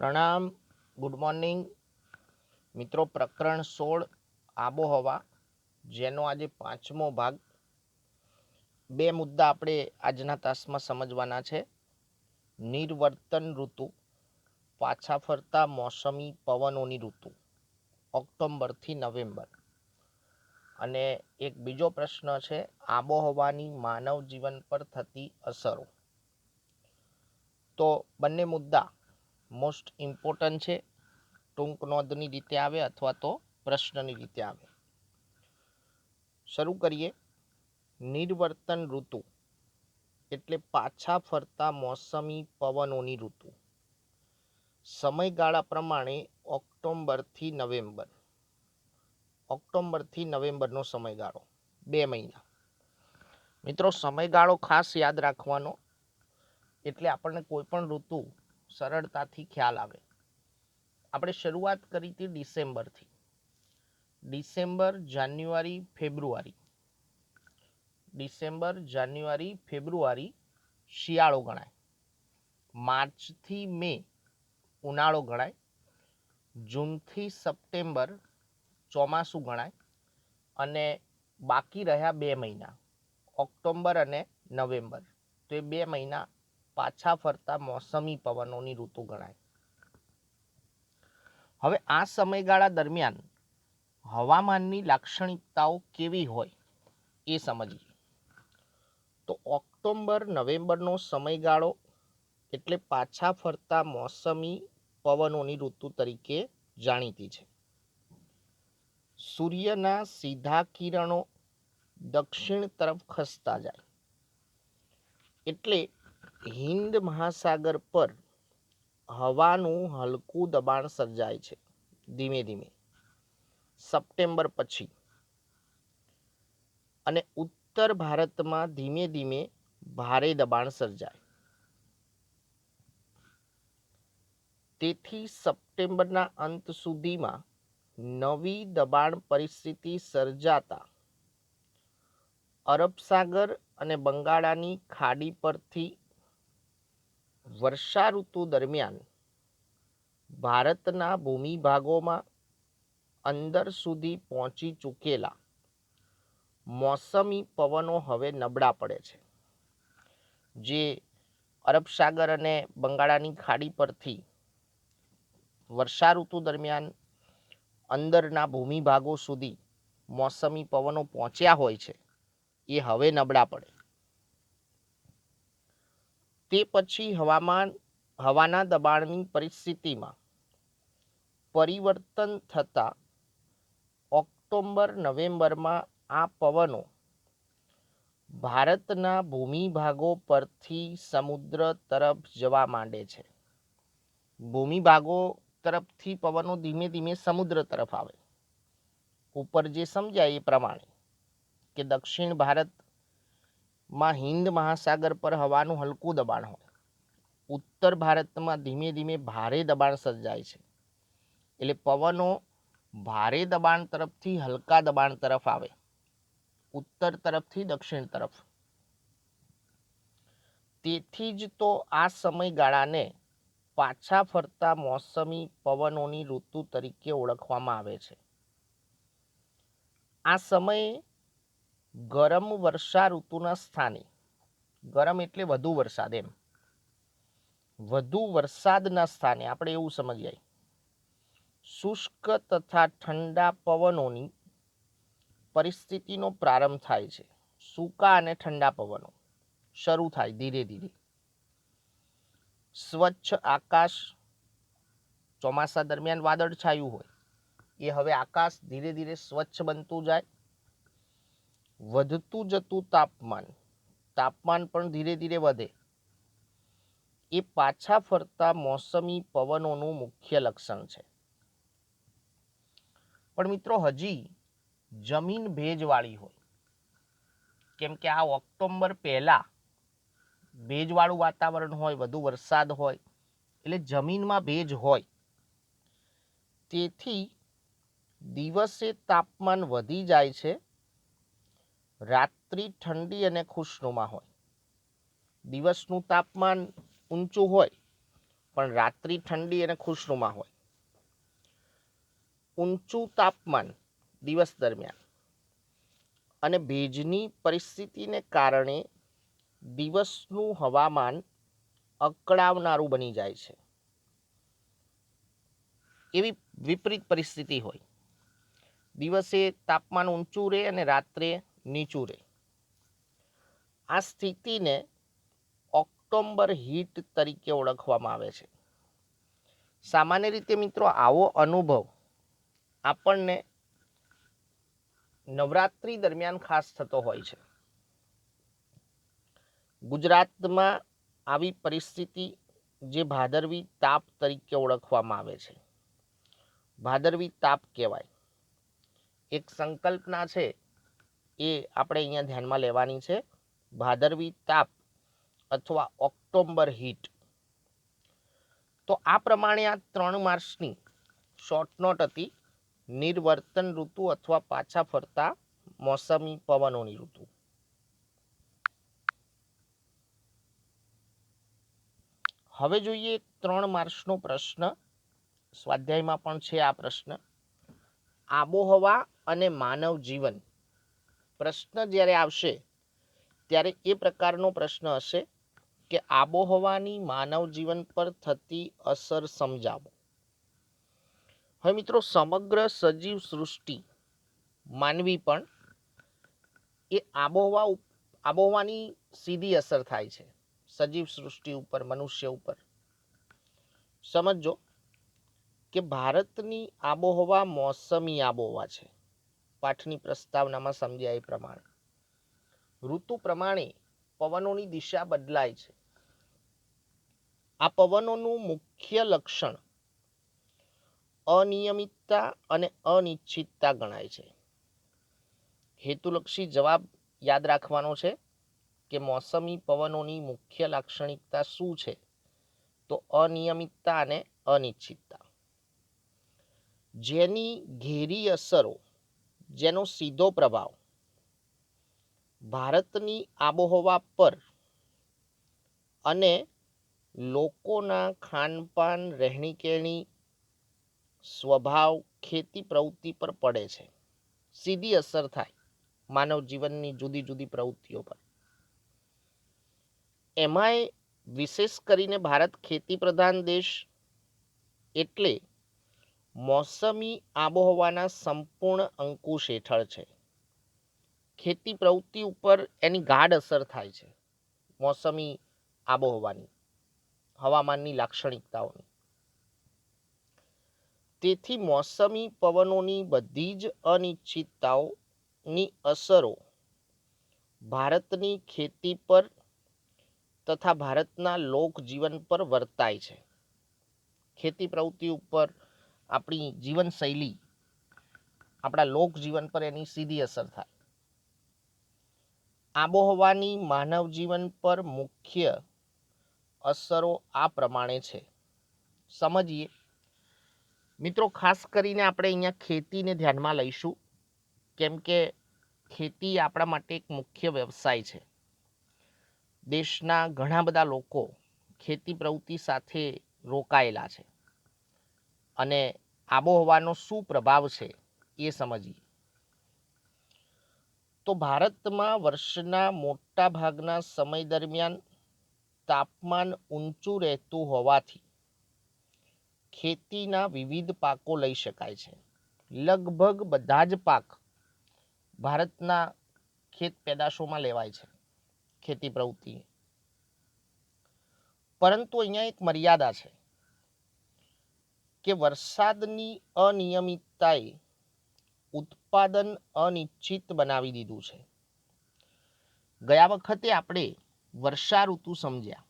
પ્રણામ, good morning. મિત્રો, પ્રકરણ સોળ, આબોહવા, જેનો આજે પાંચમો ભાગ. બે મુદ્દા આપણે આજના તાસમાં સમજવાના છે. નિર્વર્તન ઋતુ, પાછા ફરતા મોસમી પવનોની ઋતુ ઓક્ટોબરથી નવેમ્બર. અને એક બીજો પ્રશ્ન છે, આબોહવાની માનવ જીવન પર થતી અસરો. તો બંને મુદ્દા મોસ્ટ ઇમ્પોર્ટન્ટ છે, ટૂંક નોંધની રીતે આવે અથવા તો પ્રશ્નની રીતે આવે. શરૂ કરીએ. નિર્વર્તન ઋતુ એટલે પાછા ફરતા મોસમી પવનોની ઋતુ. સમયગાળા પ્રમાણે ઓક્ટોમ્બરથી નવેમ્બર. ઓક્ટોમ્બરથી નવેમ્બરનો સમયગાળો, બે મહિના. મિત્રો, સમયગાળો ખાસ યાદ રાખવાનો. એટલે આપણને કોઈ પણ ઋતુ સરળતાથી ખ્યાલ આવે. આપણે શરૂઆત કરી હતી ડિસેમ્બરથી. ડિસેમ્બર, જાન્યુઆરી, ફેબ્રુઆરી. ડિસેમ્બર, જાન્યુઆરી, ફેબ્રુઆરી શિયાળો ગણાય. માર્ચથી મે ઉનાળો ગણાય. જૂનથી સપ્ટેમ્બર ચોમાસું ગણાય. અને બાકી રહ્યા બે મહિના. ઓક્ટોબર અને નવેમ્બર. તો એ બે મહિના પાછા ફરતા મોસમી પવનોની ઋતુ ગણાય. હવે આ સમયગાળા દરમિયાન હવામાનની લાક્ષણિકતાઓ કેવી હોય એ સમજીએ. તો ઓક્ટોબર, નવેમ્બરનો સમયગાળો એટલે પાછા ફરતા મોસમી પવનોની ઋતુ તરીકે જાણીતી છે. સૂર્યના સીધા કિરણો દક્ષિણ તરફ ખસતા જાય. એટલે હિન્દ મહાસાગર પર હવાનું હલકું દબાણ સર્જાય છે. ધીમે ધીમે. સપ્ટેમ્બર પછી. અને ઉત્તર ભારતમાં ધીમે ધીમે ભારે દબાણ સર્જાય. તેથી સપ્ટેમ્બરના અંત સુધીમાં નવી દબાણ પરિસ્થિતિ સર્જાતા અરબ સાગર અને બંગાળાની ખાડી પરથી વર્ષા ઋતુ દરમિયાન ભારતના ભૂમિભાગોમાં અંદર સુધી પહોંચી ચૂકેલા મોસમી પવનો હવે નબળા પડે છે. જે અરબ સાગર અને બંગાળાની ખાડી પરથી વર્ષા ઋતુ દરમિયાન અંદરના ભૂમિભાગો સુધી મોસમી પવનો પહોંચ્યા હોય છે, એ હવે નબળા પડે. તે પછી હવામાન, હવાના દબાણની પરિસ્થિતિમાં પરિવર્તન થતાં ઓક્ટોબર, નવેમ્બરમાં આ પવનો ભારતના ભૂમિભાગો પરથી સમુદ્ર તરફ જવા માંડે છે. ભૂમિભાગો તરફથી પવનો ધીમે ધીમે સમુદ્ર તરફ આવે. ઉપર જે સમજાય એ પ્રમાણે કે દક્ષિણ ભારતમાં હિન્દ મહાસાગર પર હવાનું હલકું દબાણ હોય. ઉત્તર ભારતમાં ધીમે ધીમે ભારે દબાણ સર્જાય છે. એટલે પવનો ભારે દબાણ તરફથી હલકા દબાણ તરફ આવે. ઉત્તર તરફથી દક્ષિણ તરફ. તેથી જ તો આ સમયગાળાને પાછા ફરતા મોસમી પવનોની ઋતુ તરીકે ઓળખવામાં આવે છે. આ સમયે ગરમ વર્ષા ઋતુના સ્થાને. ગરમ એટલે વધુ વરસાદ એમ. વધુ વરસાદના સ્થાને આપણે એવું સમજીએ. શુષ્ક તથા ઠંડા પવનોની પરિસ્થિતિનો પ્રારંભ થાય છે. સૂકા અને ઠંડા પવનો. શરૂ થાય ધીરે ધીરે. સ્વચ્છ આકાશ ચોમાસા દરમિયાન વાદળ છાયું હોય. એ હવે આકાશ ધીરે ધીરે સ્વચ્છ બનતું જાય. વધતું જતું તાપમાન. તાપમાન પણ ધીરે ધીરે વધે. એ પાછા ફરતા મોસમી પવનોનું મુખ્ય લક્ષણ છે. પણ મિત્રો હજી જમીન ભેજવાળી હોય. કેમ કે આ ઓક્ટોબર પહેલા ભેજવાળું વાતાવરણ હોય, વધુ વરસાદ હોય, એટલે જમીનમાં ભેજ હોય. તેથી દિવસે તાપમાન વધી જાય છે રાત્રિ ઠંડી અને ખુશનુમા હોય. દિવસનું તાપમાન ઊંચું હોય, પણ રાત્રિ ઠંડી અને ખુશનુમા હોય. ઊંચું તાપમાન દિવસ દરમિયાન. અને ભેજની પરિસ્થિતિને કારણે દિવસનું હવામાન અકળાવનારું બની જાય છે. એવી વિપરીત પરિસ્થિતિ હોય. દિવસે તાપમાન ઊંચું રહે અને રાત્રે નીચું રહે. આ સ્થિતિને ઓક્ટોમ્બર હીટ તરીકે ઓળખવામાં આવે છે. સામાન્ય રીતે મિત્રો આવો અનુભવ આપણને નવરાત્રિ દરમિયાન ખાસ થતો હોય છે. ગુજરાતમાં આવી પરિસ્થિતિ જે ભાદરવી તાપ તરીકે ઓળખવામાં આવે છે. ભાદરવી તાપ કહેવાય. એક સંકલ્પના છે એ આપણે અહીંયા ધ્યાનમાં લેવાની છે. ભાદરવી તાપ અથવા ઓક્ટોમ્બર હીટ. તો આ પ્રમાણે આ ત્રણ માર્ચની શોર્ટ નોટ હતી. નિર્વર્તન ઋતુ અથવા પાછા ફરતા મોસમી પવનોની ઋતુ. હવે જોઈએ ત્રણ માર્ચનો પ્રશ્ન. સ્વાધ્યાયમાં પણ છે આ પ્રશ્ન. આબોહવા અને માનવ જીવન. પ્રશ્ન જ્યારે આવશે, ત્યારે એ પ્રકારનો પ્રશ્ન હશે કે આબોહવાની માનવ જીવન પર થતી અસર સમજાવો. હવે મિત્રો, સમગ્ર સજીવ સૃષ્ટિ માનવી પણ એ આબોહવા આબોહવાની સીધી અસર થાય છે, સજીવ સૃષ્ટિ ઉપર, મનુષ્ય ઉપર. સમજો કે ભારતની આબોહવા મોસમી આબોહવા છે. પાઠની પ્રસ્તાવનામાં સમજ્યા એ પ્રમાણે. ઋતુ પ્રમાણે પવનોની દિશા બદલાય છે. આ પવનોનું મુખ્ય લક્ષણ અનિયમિતતા અને અનિશ્ચિતતા ગણાય છે. હેતુલક્ષી જવાબ યાદ રાખવાનો છે કે મોસમી પવનોની મુખ્ય લાક્ષણિકતા શું છે? તો અનિયમિતતા અને અનિશ્ચિતતા. જેની ઘેરી અસરો જેનો સીધો પ્રભાવ. ભારતની આબોહવા પર અને લોકોના ખાનપાન, રહેણીકહેણી, સ્વભાવ, ખેતી પ્રવૃત્તિ પર પડે છે. સીધી અસર થાય માનવ જીવનની જુદી જુદી પ્રવૃત્તિઓ પર. એમાંય વિશેષ કરીને ભારત ખેતી પ્રધાન દેશ એટલે મોસમી આબોહવાના સંપૂર્ણ અંકુશ હેઠળ છે. ખેતી પ્રવૃત્તિ ઉપર એની ગાઢ અસર થાય છે, મોસમી આબોહવાની, હવામાનની લાક્ષણિકતાઓની. તેથી મોસમી પવનોની બધી જ અનિશ્ચિતતાઓની અસરો ભારતની ખેતી પર તથા ભારતના લોકજીવન પર વર્તાય છે. ખેતી પ્રવૃત્તિ ઉપર આપણી જીવનશૈલી, આપણા લોકજીવન પર એની સીધી અસર થાય. આબોહવાની માનવ જીવન પર મુખ્ય અસરો આ પ્રમાણે છે. સમજીએ. મિત્રો, ખાસ કરીને આપણે અહીંયા ખેતીને ધ્યાનમાં લઈશું, કેમ કે ખેતી આપણા માટે એક મુખ્ય વ્યવસાય છે. દેશના ઘણા બધા લોકો ખેતી પ્રવૃત્તિ સાથે રોકાયેલા છે. અને આબોહવાનો શું પ્રભાવ છે એ સમજીએ. તો ભારતમાં વર્ષના મોટા ભાગના સમય દરમિયાન તાપમાન ઊંચું રહેતું હોવાથી ખેતીના વિવિધ પાકો લઈ શકાય છે. લગભગ બધા જ પાક ભારતના ખેત પેદાશોમાં લેવાય છે, ખેતી પ્રવૃત્તિ. પરંતુ અહીંયા એક મર્યાદા છે. કે વરસાદની અનિયમિતતાએ ઉત્પાદન અનિશ્ચિત બનાવી દીધું છે. ગયા વખતે આપણે વર્ષા ઋતુ સમજ્યા,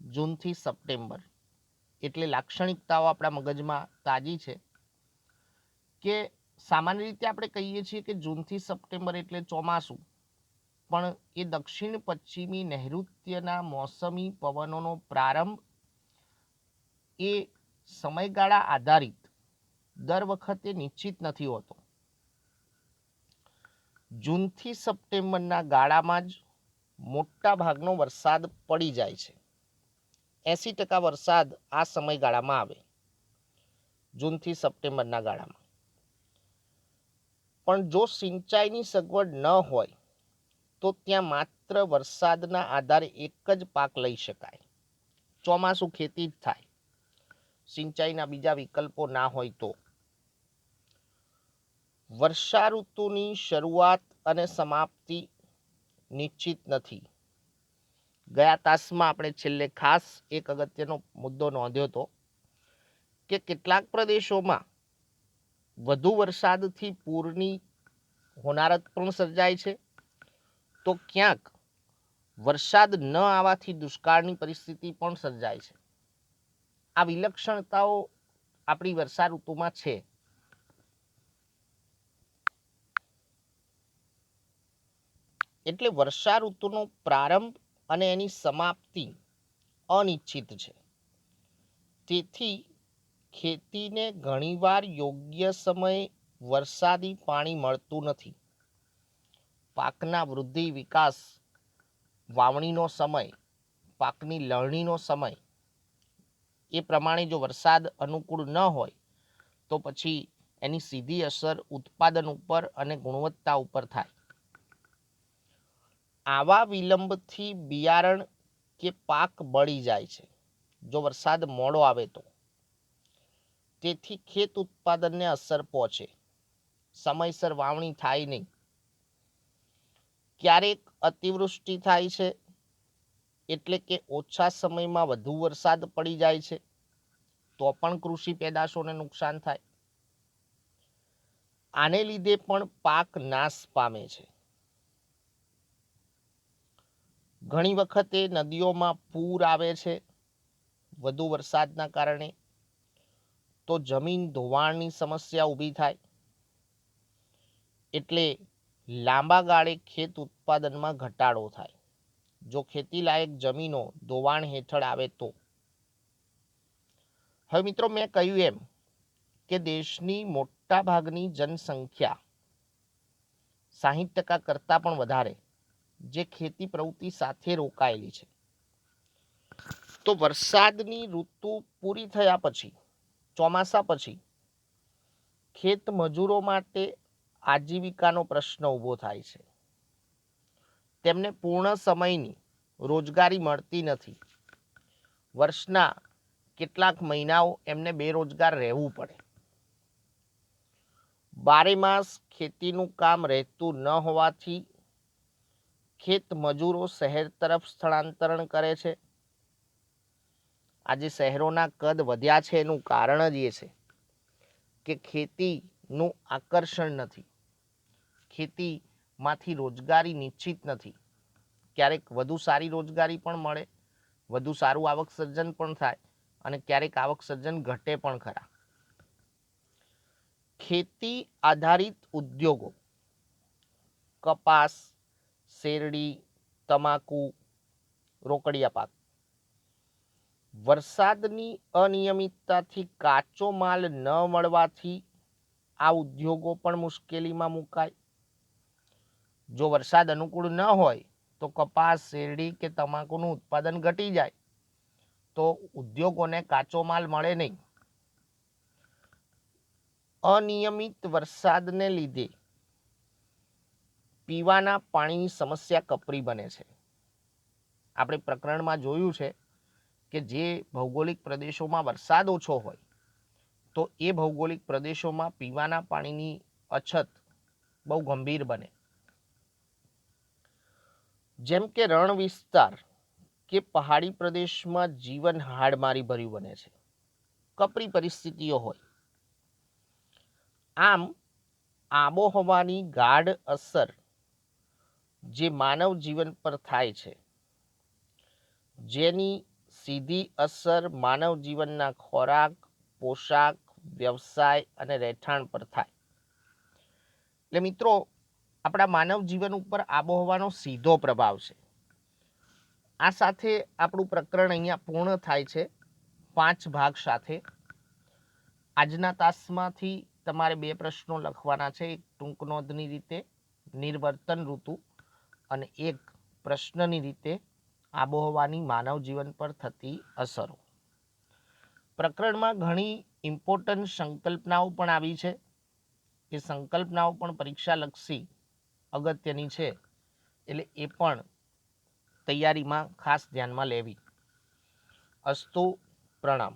જૂનથી સપ્ટેમ્બર. એટલે લાક્ષણિકતાઓ આપણા મગજમાં તાજી છે કે સામાન્ય રીતે આપણે કહીએ છીએ કે જૂનથી સપ્ટેમ્બર એટલે ચોમાસું. પણ એ દક્ષિણ પશ્ચિમી નૈઋત્યના મોસમી પવનોનો પ્રારંભ એ સમયગાળા આધારિત. દર વખતે નિશ્ચિત નથી હોતો. જૂનથી સપ્ટેમ્બરના ગાળામાં જ મોટા ભાગનો વરસાદ પડી જાય છે. એંસી ટકા વરસાદ આ સમયગાળામાં આવે. જૂનથી સપ્ટેમ્બરના ગાળામાં. પણ જો સિંચાઈની સગવડ ન હોય, તો ત્યાં માત્ર વરસાદના આધારે એક જ પાક લઈ શકાય. ચોમાસું ખેતી જ થાય. સિંચાઈના બીજા વિકલ્પો ના હોય તો. વર્ષા ઋતુની શરૂઆત અને સમાપ્તિ નિશ્ચિત નથી. ગયા તાસમાં આપણે છેલ્લે ખાસ એક અગત્યનો મુદ્દો નોંધ્યો હતો કે કેટલાક પ્રદેશોમાં વધુ વરસાદથી પૂરની હોનારત પણ સર્જાય છે. તો ક્યાંક વરસાદ ન આવવાથી દુષ્કાળની પરિસ્થિતિ પણ સર્જાય છે. આ વિલક્ષણતાઓ આપણી વર્ષા ઋતુમાં છે. એટલે વર્ષા ઋતુનો પ્રારંભ અને એની સમાપ્તિ અનિશ્ચિત છે. તેથી ખેતીને ઘણીવાર યોગ્ય સમયે વરસાદી પાણી મળતું નથી. પાકના વૃદ્ધિ વિકાસ, વાવણીનો સમય, પાકની લણણીનો સમય એ પ્રમાણે જો વરસાદ અનુકૂળ ન હોય, તો પછી એની સીધી અસર ઉત્પાદન ઉપર અને ગુણવત્તા ઉપર થાય. આવા વિલંબથી બિયારણ કે પાક બળી જાય છે. જો વરસાદ મોડો આવે તો. તેથી ખેત ઉત્પાદનને અસર પહોંચે. સમયસર વાવણી થાય નહીં. ક્યારેક અતિવૃષ્ટિ થાય છે એટલે કે ઓછા સમયમાં વધુ વરસાદ પડી જાય છે, તો પણ કૃષિ પેદાશોને નુકસાન થાય. આને લીધે પણ પાક નાશ પામે છે. ઘણી વખતે નદીઓમાં પૂર આવે છે, વધુ વરસાદના કારણે, તો જમીન ધોવાણની સમસ્યા ઊભી થાય. એટલે લાંબા ગાળે ખેત ઉત્પાદનમાં ઘટાડો થાય. જો ખેતીલાયક જમીનો ધોવાણ હેઠળ આવે તો? હવે મિત્રો મેં કહ્યું એમ કે દેશની મોટા ભાગની જનસંખ્યા સાહીઠ ટકા કરતાં પણ વધારે જે ખેતી પ્રવૃત્તિ સાથે રોકાયેલી છે. તો વરસાદની ઋતુ પૂરી થયા પછી, ચોમાસા પછી ખેત મજૂરો માટે આજીવિકાનો પ્રશ્ન ઊભો થાય છે. તેમને પૂર્ણ સમયની રોજગારી મળતી નથી. વર્ષના કેટલાક મહિનાઓ એમને બેરોજગાર રહેવું પડે. બારે માસ ખેતીનું કામ રહેતું ન હોવાથી ખેત મજૂરો શહેર તરફ સ્થળાંતરણ કરે છે. આજે શહેરોના કદ વધ્યા છે એનું કારણ જ એ છે કે ખેતીનું આકર્ષણ નથી. ખેતીમાંથી રોજગારી નિશ્ચિત નથી. ક્યારેક વધુ સારી રોજગારી પણ મળે, વધુ સારું આવક સર્જન પણ થાય અને ક્યારેક આવક સર્જન ઘટે પણ ખરા. ખેતી આધારિત ઉદ્યોગો. કપાસ, શેરડી, તમાકુ, રોકડિયા પાક. વરસાદની અનિયમિતતાથી કાચો માલ ન મળવાથી આ ઉદ્યોગો પણ મુશ્કેલીમાં મુકાય. જો વરસાદ અનુકૂળ ન હોય, તો કપાસ, શેરડી કે તમાકુનું ઉત્પાદન ઘટી જાય. તો ઉદ્યોગોને કાચો માલ મળે નહીં. અનિયમિત વરસાદને લીધે પીવાના પાણીની સમસ્યા કપરી બને છે. આપણે પ્રકરણમાં જોયું છે કે જે ભૌગોલિક પ્રદેશોમાં વરસાદ ઓછો હોય, તો એ ભૌગોલિક પ્રદેશોમાં પીવાના પાણીની અછત બહુ ગંભીર બને. જેમ કે રણ વિસ્તાર કે પહાડી પ્રદેશમાં જીવન હાડમારી ભર્યું બને છે. કપરી પરિસ્થિતિઓ હોય. આમ, આબોહવાની ગાઢ અસર જે માનવ જીવન પર થાય છે, જેની સીધી અસર માનવ જીવનના ખોરાક, પોશાક, વ્યવસાય અને રહેઠાણ પર થાય. એટલે મિત્રો આપણા માનવ જીવન ઉપર આબોહવાનો સીધો પ્રભાવ છે. આ સાથે આપણું પ્રકરણ અહીંયા પૂર્ણ થાય છે. પાંચ ભાગ સાથે. આજના તાસમાંથી તમારે બે પ્રશ્નો લખવાના છે. એક ટૂંક નોંધની રીતે, નિર્વર્તન ઋતુ અને એક પ્રશ્નની રીતે આબોહવાની માનવ જીવન પર થતી અસરો. પ્રકરણમાં ઘણી ઇમ્પોર્ટન્ટ સંકલ્પનાઓ પણ આવી છે. એ સંકલ્પનાઓ પણ પરીક્ષાલક્ષી અગત્યની છે એટલે એ પણ તૈયારીમાં ખાસ ધ્યાનમાં લેવી. અસ્તુ પ્રણામ.